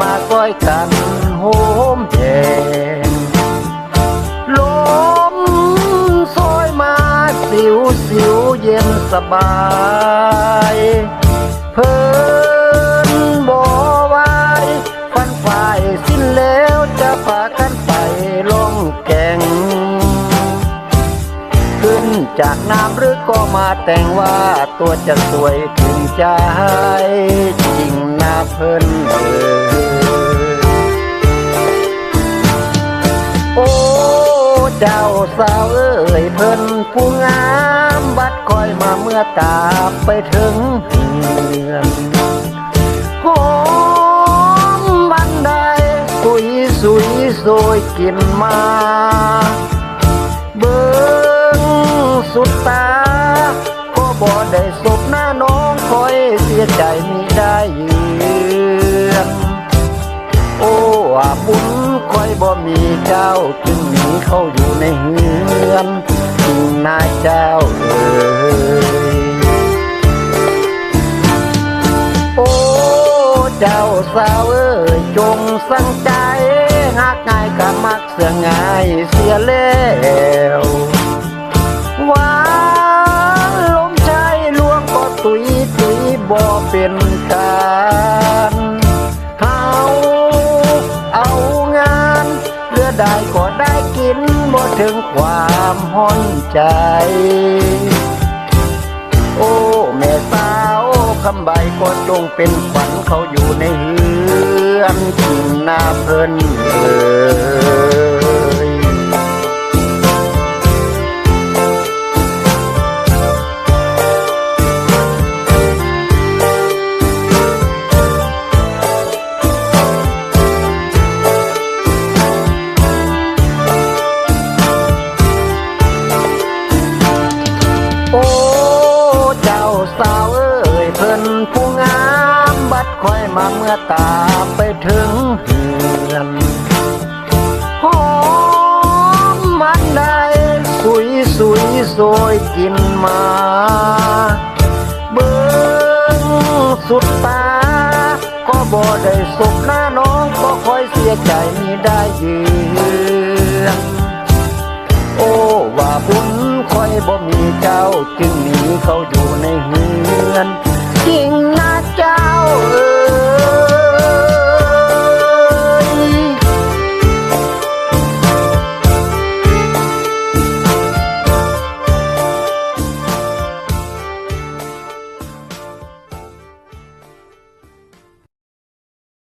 มาซอยกันโฮมแทงลมซอยมาสิวสิวเย็นสบาย เพิ่นบ่วายฟันฝ่ายสิ้นแล้วจะพากันไปลงแก่ง ขึ้นจากน้ำหรือก็มาแต่งว่าตัวจะสวยถึงใจจริงนาเพิ่นเออ เจ้าสาวเอ่ยเพิ่นผู้งามบัดคอยมาเมื่อกาบไปถึงเรือนหอมบันไดสุยสุยโซยกินมา เบิ้งสุดตา เจ้าจึงหนีเข้าอยู่ในเฮือนจึงนายเจ้าเอ่ยโอ้เจ้าสาวเอ่ยจงสังใจหากง่ายก็มักเสียง่ายเสียแล้ว ได้ก็ได้กินบ่ถึงความห้อนใจ โอ้แม่สาวคำใบก็จงเป็นฝันเขาอยู่ในเฮือนกินหน้าเพิ่น สาวเอ้ยเพิ่นผู้งามบัดคอยมาเมื่อตาไปถึงเฮือนหอมมันได้สุยสุยโซยกินมา เบิ่งสุดตา ก็บ่ได้สบหน้าน้องก็คอยเสียใจมีได้ยืนโอ้ว่าบุญคอยบ่มีเจ้าจึงหนีเขาอยู่